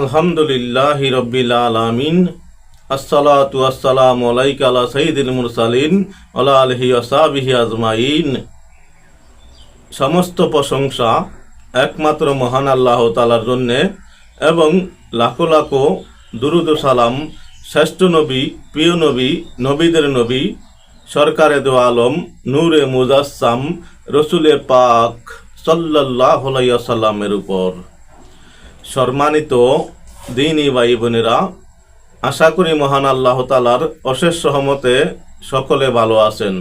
আলহামদুলিল্লাহ রব্বিল আলামিন, আসসালাতু আসসালামু আলাইকা আলা সাইয়্যিদিল মুরসালিন, আলা আলিহি ওয়াসাবিহি আজমাইন। সমস্ত প্রশংসা একমাত্র মহান আল্লাহ তালার জন্যে এবং লাখো লাখো দুরুদ সালাম শ্রেষ্ঠ নবী, প্রিয় নবী, নবীদের নবী, সরকারে দো আলম, নূরে মুজাসসাম, রসুলে পাক সাল্লাল্লাহ সাল্লামের উপর। সম্মানিত দিনী ভাই বোনেরা, আশা করি মহান আল্লাহ তালার অশেষ সহমতে সকলে ভালো আছেন।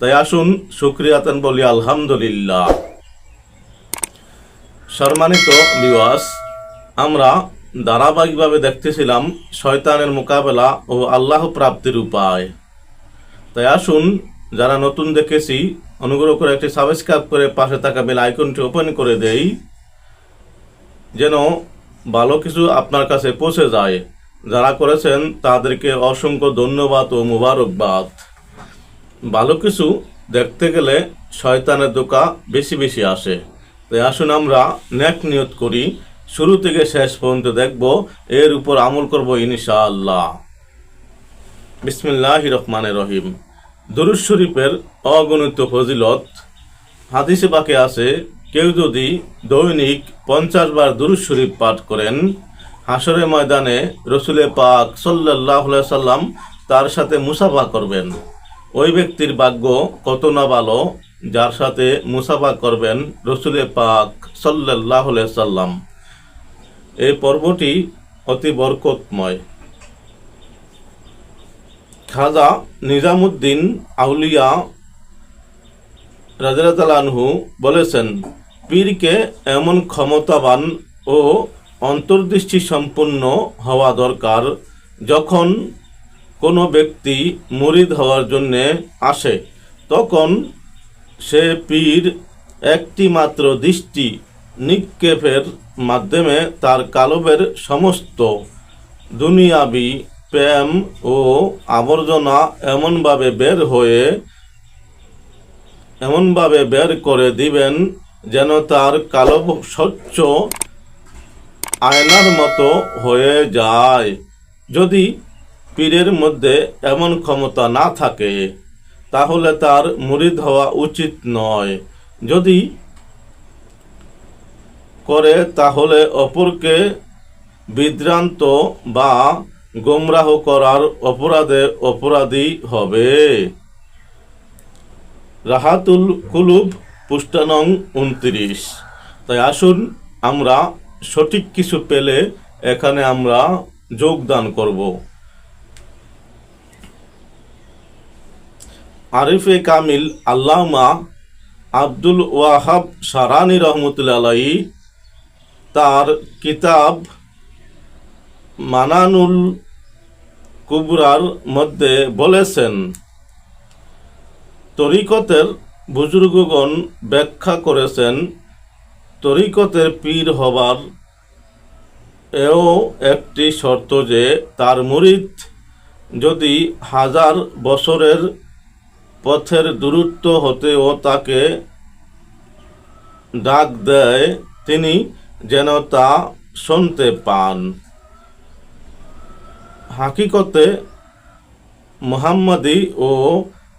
তাই আসুন সুক্রিয়াতেন বলি, আলহামদুলিল্লাহ। সম্মানিত বিওয়াস আমরা ধারাবাহিকভাবে দেখতেছিলাম শয়তানের মোকাবেলা ও আল্লাহ প্রাপ্তির উপায়। তাই আসুন, যারা নতুন দেখেছি, অনুগ্রহ করে একটি সাবস্ক্রাইব করে পাশে থাকা বেল আইকনটি ওপেন করে দেই। যেন ভালো কিছু আপনার কাছে পৌঁছে যায়। যারা করেছেন তাদেরকে অসংখ্য ধন্যবাদ ও মুবারকবাদ। ভালো কিছু দেখতে গেলে শয়তানের দোকা বেশি বেশি আসে। তাই আসুন আমরা ন্যাক নিয়ত করি। শুরু থেকে শেষ পর্যন্ত দেখব, এর উপর আমল করব ইনশাআল্লাহ। বিসমিল্লাহ রহমানে রহিম। দরুদ শরীফের অগণিত ফজিলত। হাদিসে বাকে আছে কেউ যদি দৈনিক পঞ্চাশ বার দুরুদ শরীফ পাঠ করেন হাসরের ময়দানে রসুলে পাক সাল্লাহ সাল্লাম তার সাথে মুসাফা করবেন। ওই ব্যক্তির ভাগ্য কত না ভালো, যার সাথে মুসাফা করবেন রসুলে পাক সাল্লাহ সাল্লাম। এই পর্বটি অতি বরকতময়। খাজা নিজামুদ্দিন আউলিয়া রাজরাতালানহু বলেছেন পীরকে এমন ক্ষমতাবান ও অন্তর্দৃষ্টি সম্পন্ন হওয়া দরকার যখন কোনো ব্যক্তি মুরিদ হওয়ার জন্যে আসে, তখন সে পীর একটি মাত্র দৃষ্টি নিক্ষেপের মাধ্যমে তার কালবের সমস্ত দুনিয়াবি প্রেম ও আবর্জনা এমনভাবে বের হয়ে, এমনভাবে বের করে দিবেন যেন তার কালো স্বচ্ছ আয়নার মতো হয়ে যায়। যদি পীরের মধ্যে এমন ক্ষমতা না থাকে, তাহলে তার মুরিদ হওয়া উচিত নয়। যদি করে, তাহলে অপরকে বিদ্রান্ত বা গোমরাহ করার অপরাধে অপরাধী হবে। রাহাতুল কুলুব পুষ্টানং উনত্রিশ। তাই আসুন আমরা সঠিক কিছু পেলে এখানে আমরা যোগদান করব। আরিফে কামিল আল্লামা আব্দুল ওয়াহাব সারানি রহমতুল্লা আলাই তার কিতাব মানানুল কুবরার মধ্যে বলেছেন, তরিকতের বুজুর্গগণ ব্যাখ্যা করেছেন, তরিকতের পীর হবার এও একটি শর্ত যে, তার মুরিদ যদি হাজার বছরের পথের দূরত্ব হতেও তাকে ডাক দেয়, তিনি যেন তা শুনতে পান। হাকিকতে মোহাম্মদী ও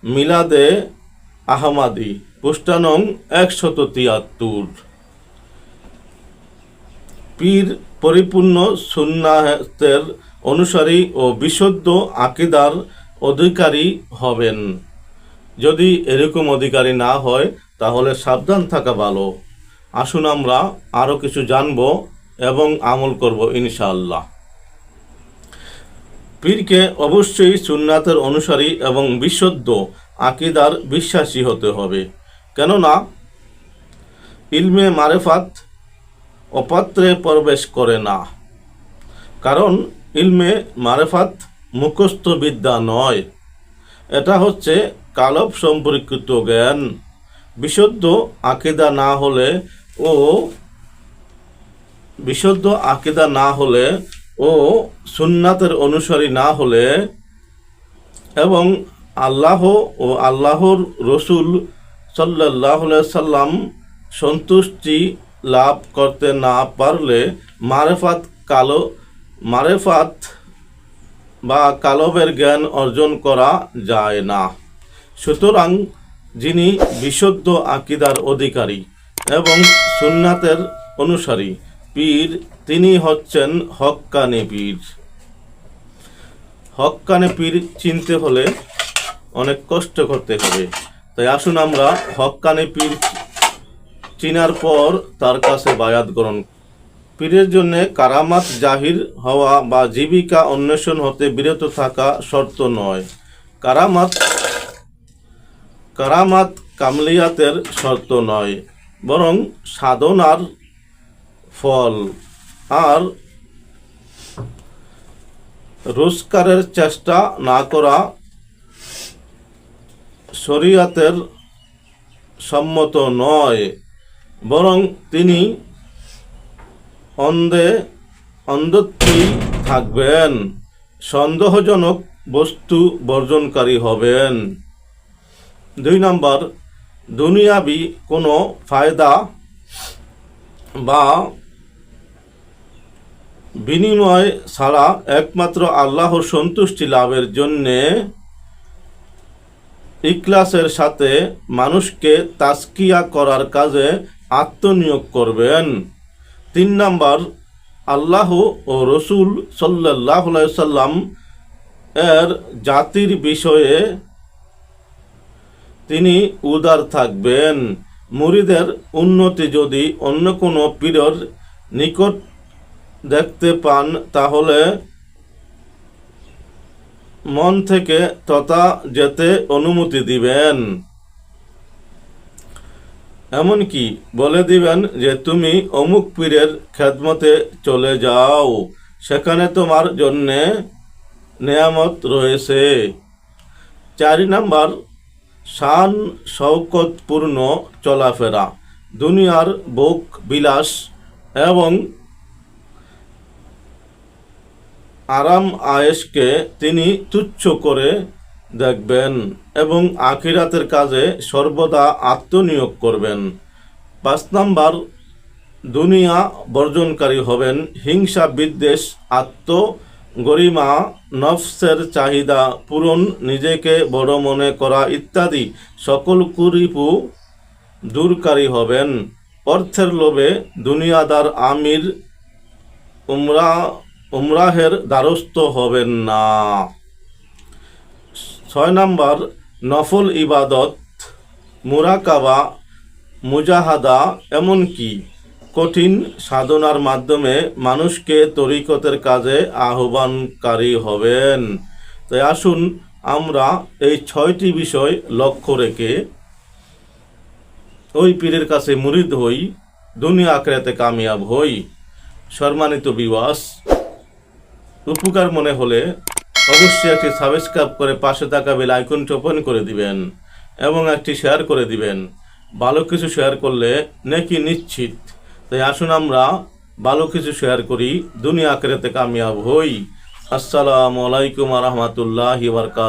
মিলাদে আহমাদি পুষ্টানং একশত তিয়াত্তর পীর পরিপূর্ণ সুন্নাতের অনুসারী ও বিশুদ্ধ আকিদার অধিকারী হবেন। যদি এরকম অধিকারী না হয়, তাহলে সাবধান থাকা ভালো। আসুন আমরা আরও কিছু জানব এবং আমল করব ইনশাআল্লাহ। পীরকে অবশ্যই সুন্নাতের অনুসারী এবং বিশুদ্ধ আকিদার বিশ্বাসী হতে হবে। কেননা, ইলমে মারেফাত অপাত্রে প্রবেশ করে না। কারণ, ইলমে মারেফাত মুখস্থ বিদ্যা নয়। এটা হচ্ছে কালব সম্পর্কিত জ্ঞান। বিশুদ্ধ আকিদা না হলে ও বিশুদ্ধ আকিদা না হলে ও সুন্নাতের অনুসারী না হলে এবং আল্লাহ ও আল্লাহর রসুল সাল্লাহ সাল্লাম সন্তুষ্টি লাভ করতে না পারলে মারেফাত কালো, মারেফাত বা কালবের জ্ঞান অর্জন করা যায় না। সুতরাং যিনি বিশুদ্ধ আকিদার অধিকারী এবং সুন্নাতের অনুসারী, পীর, তিনি হচ্ছেন হক্কানি পীর। হক্কানে পীর চিনতে হলে অনেক কষ্ট করতে হবে। তাই আসুন আমরা হক্কানে পীর চিনার পর তার কাছে বায়াত গ্রহণ পীরের জন্য কারামাত জাহির হওয়া বা জীবিকা অন্বেষণ হতে বিরত থাকা শর্ত নয়। কারামাত কারামাত কামলিয়াতের শর্ত নয়, বরং সাধনার ফল আর রোজগারের চেষ্টা না করা শরিয়াতের সম্মত নয়, বরং তিনি অন্ধে অন্ধত্বেই থাকবেন, সন্দেহজনক বস্তু বর্জনকারী হবেন। দুই নম্বর, দুনিয়াবি কোনো ফায়দা বা বিনিময় ছাড়া একমাত্র আল্লাহর সন্তুষ্টি লাভের জন্যে ইকলাসের সাথে মানুষকে তাস্কিয়া করার কাজে আত্মনিয়োগ করবেন। তিন নম্বর, আল্লাহ ও রসুল সাল্লাহ সাল্লাম এর জাতির বিষয়ে তিনি উদার থাকবেন। মুরিদের উন্নতি যদি অন্য কোনো পীরের নিকট দেখতে পান, তাহলে মন থেকে তথা যেতে অনুমতি দিবেন। এমনকি বলে দিবেন যে, তুমি অমুক পীরের খেদমতে চলে যাও। সেখানে তোমার জন্যে নেয়ামত রয়েছে। চারি নাম্বার, শান শৌকতপূর্ণ চলাফেরা, দুনিয়ার বোক বিলাস এবং আরাম আয়েশকে তিনি তুচ্ছ করে দেখবেন এবং আখিরাতের কাজে সর্বদা আত্মনিয়োগ করবেন। পাঁচ নাম্বার, দুনিয়া বর্জনকারী হবেন, হিংসা, বিদ্বেষ, আত্ম, গরিমা, নফসের চাহিদা পূরণ, নিজেকে বড় মনে করা ইত্যাদি সকল কুরিপু দূরকারী হবেন। অর্থের লোভে দুনিয়াদার আমির উমরা উমরাহের দ্বারস্থ হবেন না। ছয় নম্বর, নফল ইবাদত, মুরাকাবা, মুজাহাদা এমনকি কঠিন সাধনার মাধ্যমে মানুষকে তরিকতের কাজে আহ্বানকারী হবেন। তাই আসুন আমরা এই ছয়টি বিষয় লক্ষ্য রেখে ওই পীরের কাছে মুরিদ হই, দুনিয়া আখড়াতে কামিয়াব হই। সম্মানিত বিবাস উপকার মনে হলে অবশ্যই একটি সাবস্ক্রাইব করে পাশে থাকা বেল আইকনটি ওপেন করে দিবেন এবং একটি শেয়ার করে দিবেন। ভালো কিছু শেয়ার করলে নাকি নিশ্চিত। তাই আসুন আমরা ভালো কিছু শেয়ার করি, দুনিয়া আখেরাতে কামিয়াব হই। আসসালামু আলাইকুম রহমতুল্লাহ বারকাত